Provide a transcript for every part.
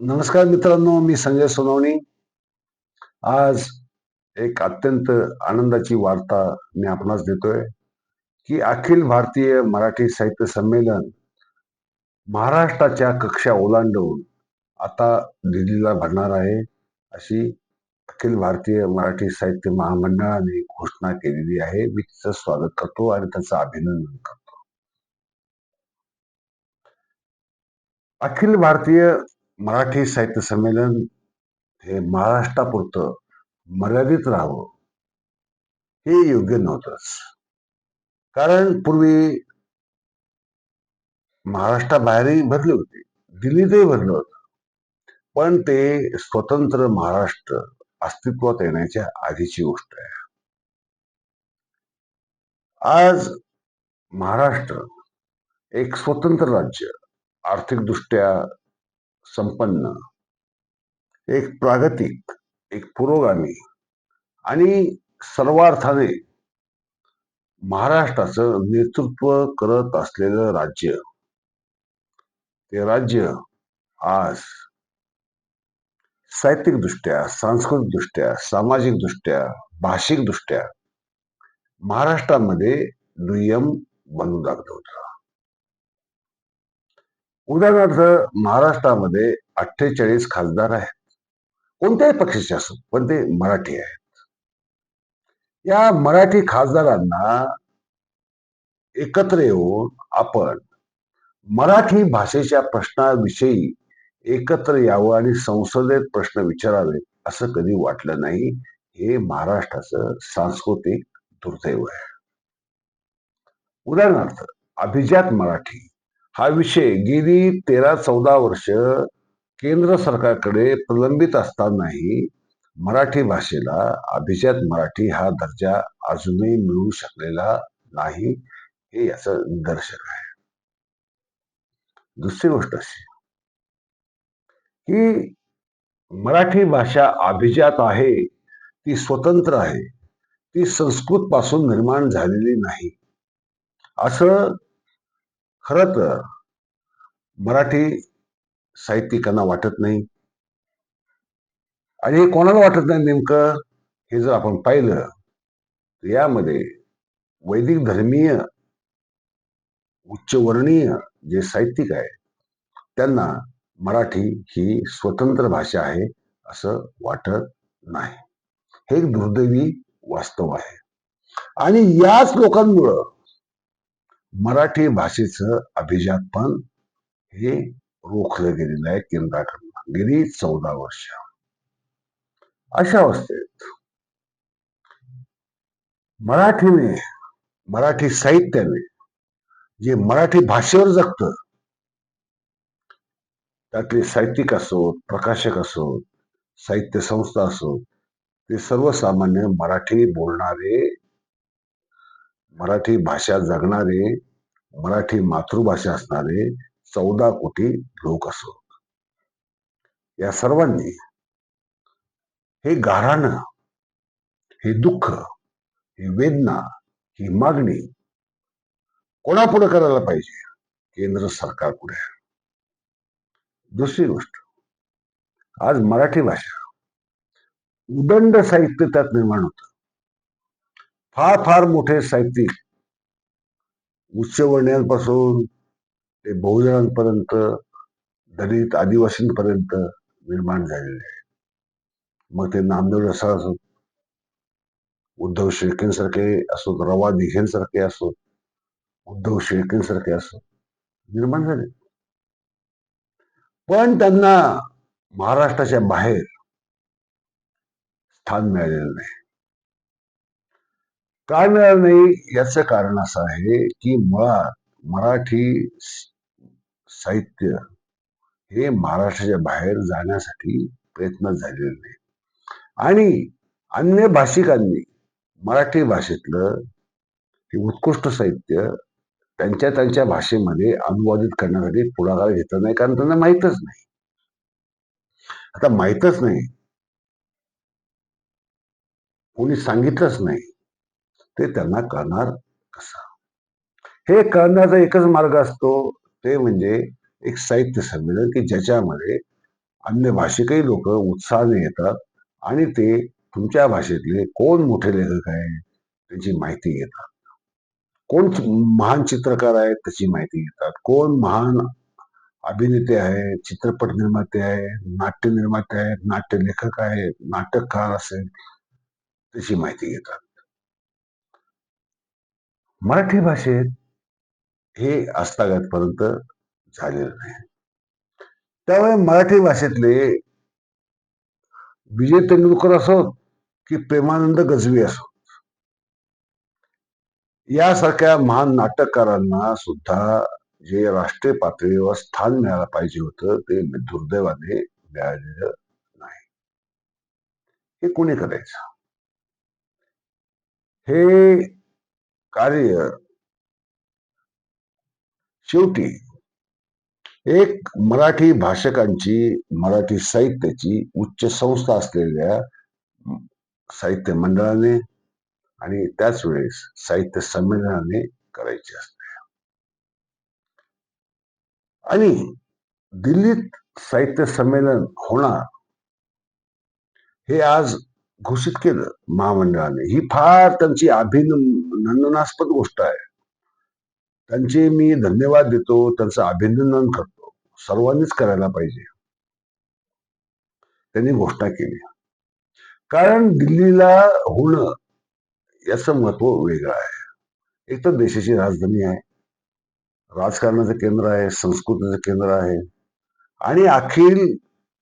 नमस्कार मित्रांनो मी संजय सोनवणी. आज एक अत्यंत आनंदाची वार्ता मी आपणास देतोय की अखिल भारतीय मराठी साहित्य संमेलन महाराष्ट्राच्या कक्षा ओलांडून आता दिल्लीला भरणार आहे अशी अखिल भारतीय मराठी साहित्य महामंडळाने घोषणा केलेली आहे. मी तिचं स्वागत करतो आणि त्याचं अभिनंदन करतो. अखिल भारतीय मराठी साहित्य संमेलन हे महाराष्ट्रापुरतं मर्यादित राहावं. हे योग्य नव्हतंच. कारण पूर्वी महाराष्ट्राबाहेरही भरले होते. दिल्लीतही भरलं होतं. पण ते स्वतंत्र महाराष्ट्र अस्तित्वात येण्याच्या आधीची गोष्ट आहे. आज महाराष्ट्र एक स्वतंत्र राज्य आर्थिकदृष्ट्या संपन्न एक प्रागतिक एक पुरोगामी आणि सर्वार्थाने महाराष्ट्राचं नेतृत्व करत असलेलं राज्य. ते राज्य आज साहित्यिकदृष्ट्या सांस्कृतिकदृष्ट्या सामाजिकदृष्ट्या भाषिकदृष्ट्या महाराष्ट्रामध्ये दुय्यम बनू लागलं होतं. उदाहरणार्थ महाराष्ट्रामध्ये अठ्ठेचाळीस खासदार आहेत. कोणत्याही पक्षाचे असो पण ते मराठी आहेत. या मराठी खासदारांना एकत्र येऊन आपण मराठी भाषेच्या प्रश्नाविषयी एकत्र यावं आणि संसदेत प्रश्न विचारावे असं कधी वाटलं नाही. हे महाराष्ट्राचं सांस्कृतिक दुर्दैव आहे. उदाहरणार्थ अभिजात मराठी हा विषय गेली तेरा चौदा वर्ष केंद्र सरकारकडे प्रलंबित असतानाही मराठी भाषेला अभिजात मराठी हा दर्जा अजूनही मिळू शकलेला नाही हे याच निदर्शक आहे. दुसरी गोष्ट अशी की मराठी भाषा अभिजात आहे ती स्वतंत्र आहे ती संस्कृत पासून निर्माण झालेली नाही. असं खरं तर मराठी साहित्यिकांना वाटत नाही. आणि हे कोणाला वाटत नाही नेमकं? हे जर आपण पाहिलं तर यामध्ये वैदिक धर्मीय उच्चवर्णीय जे साहित्यिक आहे त्यांना मराठी ही स्वतंत्र भाषा आहे असं वाटत नाही. हे एक दुर्दैवी वास्तव आहे. आणि याच लोकांमुळं मराठी भाषेचं अभिजातपण हे रोखलं गेलेलं आहे केंद्राकडून गेली चौदा वर्ष. अशा अवस्थेत मराठीने मराठी साहित्याने जे मराठी भाषेवर जगत त्यातले साहित्यिक असोत प्रकाशक असोत साहित्य संस्था असोत ते सर्वसामान्य मराठी बोलणारे मराठी भाषा जगणारे मराठी मातृभाषा असणारे चौदा कोटी लोक असत या सर्वांनी हे गाऱ्हाणं हे दुःख ही वेदना ही मागणी कोणापुढे करायला पाहिजे? केंद्र सरकार पुढे. दुसरी गोष्ट आज मराठी भाषा उदंड साहित्य त्यात निर्माण होत. फार फार मोठे साहित्यिक उच्चवर्णीयांपासून ते बहुजनांपर्यंत दलित आदिवासींपर्यंत निर्माण झालेले आहे मग ते नामदेव रसा असो उद्धव शेळकेंसारखे असोत रवा दिघेंसारखे असोत उद्धव शेळकेंसारखे असोत निर्माण झाले. पण त्यांना महाराष्ट्राच्या बाहेर स्थान मिळालेलं नाही. का मिळालं नाही? याचं कारण असं आहे की मुळात मराठी साहित्य हे महाराष्ट्राच्या बाहेर जाण्यासाठी प्रयत्न झालेले नाही आणि अन्य भाषिकांनी मराठी भाषेतलं हे उत्कृष्ट साहित्य त्यांच्या त्यांच्या भाषेमध्ये अनुवादित करण्यासाठी पुढाकार घेतला नाही कारण त्यांना माहीतच नाही. आता माहीतच नाही. कोणी सांगितलंच नाही. ते त्यांना कळणार कसं? हे कळण्याचा एकच मार्ग असतो ते म्हणजे एक साहित्य संमेलन की ज्याच्यामध्ये अन्य भाषिकही लोक उत्साहाने येतात आणि ते तुमच्या भाषेतले कोण मोठे लेखक आहे त्याची माहिती घेतात. कोण महान चित्रकार आहेत त्याची माहिती घेतात. कोण महान अभिनेते आहेत चित्रपट निर्माते आहेत नाट्य निर्माते आहेत नाट्य लेखक आहेत नाटककार असेल त्याची माहिती घेतात. मराठी भाषेत हे आजतागायतपर्यंत झालेलं नाही. त्यामुळे मराठी भाषेतले विजय तेंडुलकर असोत की प्रेमानंद गजवी असोत यासारख्या महान नाटककारांना सुद्धा जे राष्ट्रीय पातळीवर स्थान मिळायला पाहिजे होतं ते दुर्दैवाने मिळालेलं नाही. हे कोणी करायचं? हे कार्य शेवटी एक मराठी भाषकांची मराठी साहित्याची उच्च संस्था असलेल्या साहित्य मंडळाने आणि त्याच वेळेस साहित्य संमेलनाने करायची असते. आणि दिल्लीत साहित्य संमेलन होणार हे आज घोषित केलं महामंडळाने. ही फार त्यांची अभिनंदनास्पद गोष्ट आहे. त्यांचे मी धन्यवाद देतो त्यांचं अभिनंदन करतो. सर्वांनीच करायला पाहिजे. त्यांनी घोषणा केली. कारण दिल्लीला होणं याचं महत्त्व वेगळं आहे. एक तर देशाची राजधानी आहे. राजकारणाचं केंद्र आहे संस्कृतीचं केंद्र आहे. आणि अखिल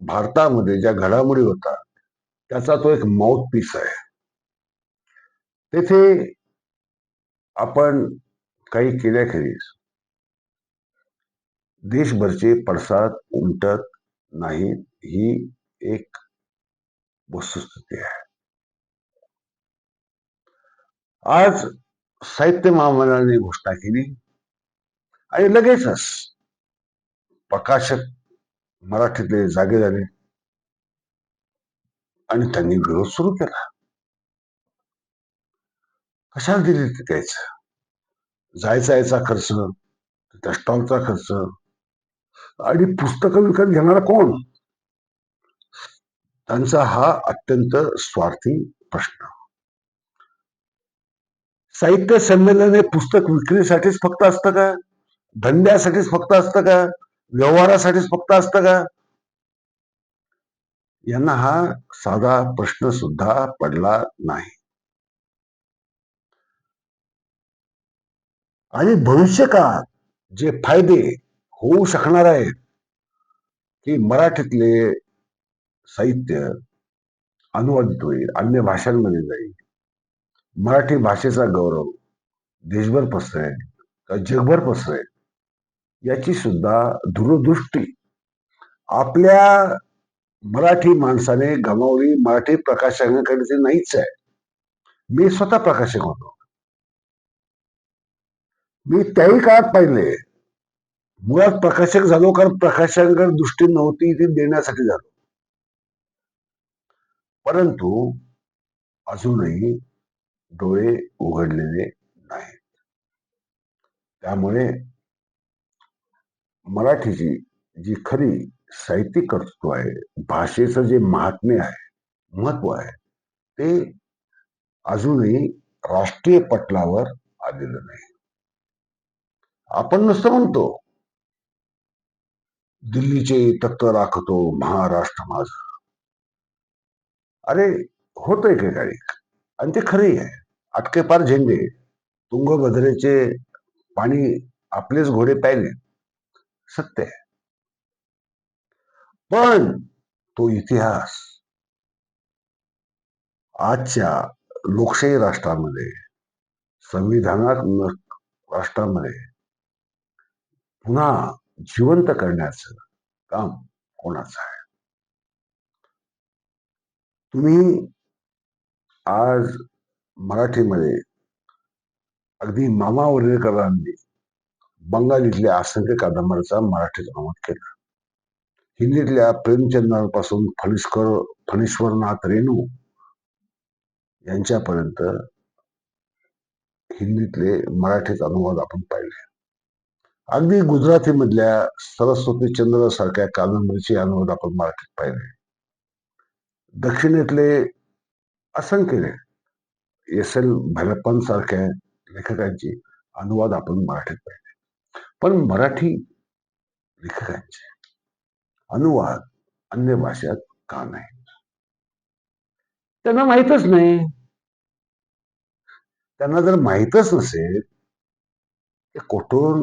भारतामध्ये ज्या घडामोडी होतात त्याचा तो एक माउथ पीस आहे. तेथे आपण काही केल्याखेरीज देशभरचे पडसाद उमटत नाहीत ही एक वस्तुस्थिती आहे. आज साहित्य महामंडळाने घोषणा केली आणि लगेचच प्रकाशक मराठीतले जागे झाले आणि त्यांनी विरोध सुरू केला. कशाला दिली द्यायचं जायचा यायचा खर्च त्या स्टॉलचा खर्च आणि पुस्तकं विकत घेणारा कोण? त्यांचा हा अत्यंत स्वार्थी प्रश्न. साहित्य संमेलन हे पुस्तक विक्रीसाठीच फक्त असतं का? धंद्यासाठीच फक्त असतं का? व्यवहारासाठीच फक्त असतं का? यांना हा साधा प्रश्न सुद्धा पडला नाही. आणि भविष्यकाळात जे फायदे होऊ शकणार आहेत की मराठीतले साहित्य अनुवादित होईल अन्य भाषांमध्ये जाईल मराठी भाषेचा गौरव देशभर पसरेल का जगभर पसरेल याची सुद्धा दूरदृष्टी आपल्या मराठी माणसाने गमावली मराठी प्रकाशकांकडे नाहीच आहे. मी स्वतः प्रकाशक होतो. मी त्याही काळात पाहिले. मुळात प्रकाशक झालो कारण प्रकाशकांकडे दृष्टी नव्हती ती देण्यासाठी झालो. परंतु अजूनही डोळे उघडलेले नाहीत. त्यामुळे मराठीची जी खरी साहित्यिक कर्तृत्व आहे. भाषेचं जे महात्म्य आहे महत्त्व आहे ते अजूनही राष्ट्रीय पटलावर आलेलं नाही. आपण नुसतं म्हणतो दिल्लीचे तत्व राखतो महाराष्ट्र माझ. अरे होत एकेकाळी आणि ते खरी आहे. अटकेपार झेंडे तुंगभद्रेचे पाणी आपलेच घोडे प्यायले. सत्य आहे. पण तो इतिहास आजच्या लोकशाही राष्ट्रामध्ये संविधानात्मक राष्ट्रामध्ये पुन्हा जिवंत करण्याचं काम कोणाचं आहे? तुम्ही आज मराठीमध्ये अगदी मामा वर्णेकरांनी बंगालीतल्या असंख्य कादंबऱ्याचा मराठीत अनुवाद केला. हिंदीतल्या प्रेमचंदांपासून फणीश्वर फणीश्वरनाथ रेणू यांच्यापर्यंत हिंदीतले मराठीत अनुवाद आपण पाहिले. अगदी गुजरातीमधल्या सरस्वती चंद्र सारख्या कादंबरीचे अनुवाद आपण मराठीत पाहिले. दक्षिणेतले असंख्य एस एल भैरप्पन सारख्या लेखकांचे अनुवाद आपण मराठीत पाहिले. पण मराठी लेखकांचे अनुवाद अन्य भाषेत का नाही? त्यांना माहीतच नाही. त्यांना जर माहीतच नसेल ते कुठून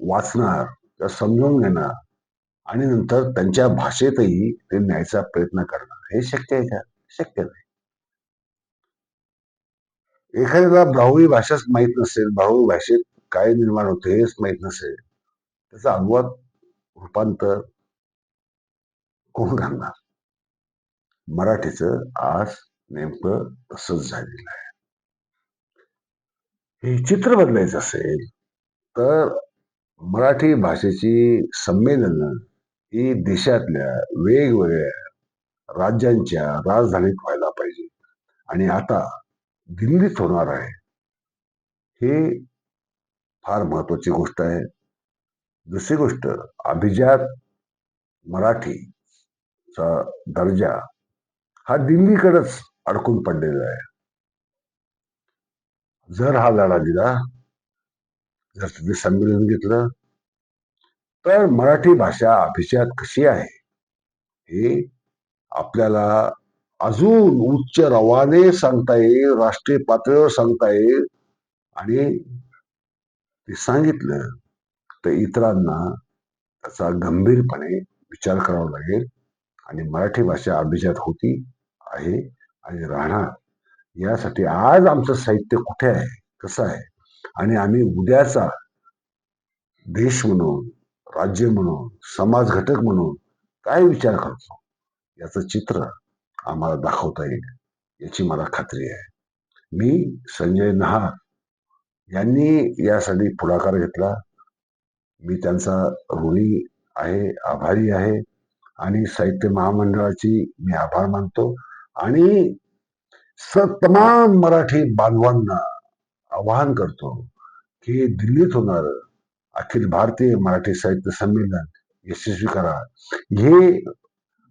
वाचणार किंवा समजून घेणार आणि नंतर त्यांच्या भाषेतही ते न्यायचा प्रयत्न करणार. हे शक्य आहे का? शक्य नाही. एखाद्याला ब्राह्मी भाषाच माहीत नसेल ब्राह्मी भाषेत काय निर्माण होते हेच माहीत नसेल त्याचा अनुवाद रूपांतर कोण घालणार मराठीचं आज नेमकं तसंच झालेलं आहे. हे चित्र बदलायचं असेल तर मराठी भाषेची संमेलनं ही देशातल्या वेगवेगळ्या राज्यांच्या राजधानीत व्हायला पाहिजे. आणि आता दिल्लीत होणार आहे. हे फार महत्वाची गोष्ट आहे. दुसरी गोष्ट अभिजात मराठी चा दर्जा हा दिल्लीकडेच अडकून पडलेला आहे. जर हा लढा दिला जर तुम्ही संमेलन घेतलं तर मराठी भाषा अभिजात कशी आहे? हे आपल्याला अजून उच्च रवाने सांगता येईल राष्ट्रीय पातळीवर सांगता येईल. आणि ते सांगितलं तर इतरांना त्याचा गंभीरपणे विचार करावा लागेल. आणि मराठी भाषा अभिजात होती आहे आणि राहणार. यासाठी आज आमचं साहित्य कुठे आहे? कसं आहे? आणि आम्ही उद्याचा देश म्हणून राज्य म्हणून समाज घटक म्हणून काय विचार करतो? याचं चित्र आम्हाला दाखवता येईल याची मला खात्री आहे. मी संजय नहार. यांनी यासाठी पुढाकार घेतला. मी त्यांचा ऋणी आहे आभारी आहे. आणि साहित्य महामंडळाची मी आभार मानतो. आणि स तमाम मराठी बांधवांना आवाहन करतो की दिल्लीत होणार अखिल भारतीय मराठी साहित्य संमेलन यशस्वी करा. हे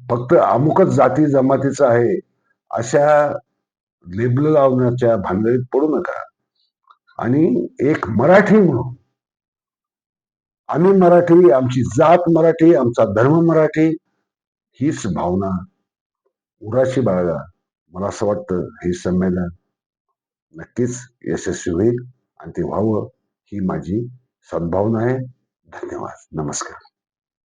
फक्त अमुकच जाती जमातीचं आहे अशा लेबल लावण्याच्या भानगडीत पडू नका. आणि एक मराठी म्हणून आम्ही मराठी आमची जात मराठी आमचा धर्म मराठी हीच भावना उराशी बाळगा. मला असं वाटतं हे संमेलन नक्कीच यशस्वी होईल आणि ते व्हावं ही माझी सद्भावना आहे. धन्यवाद. नमस्कार.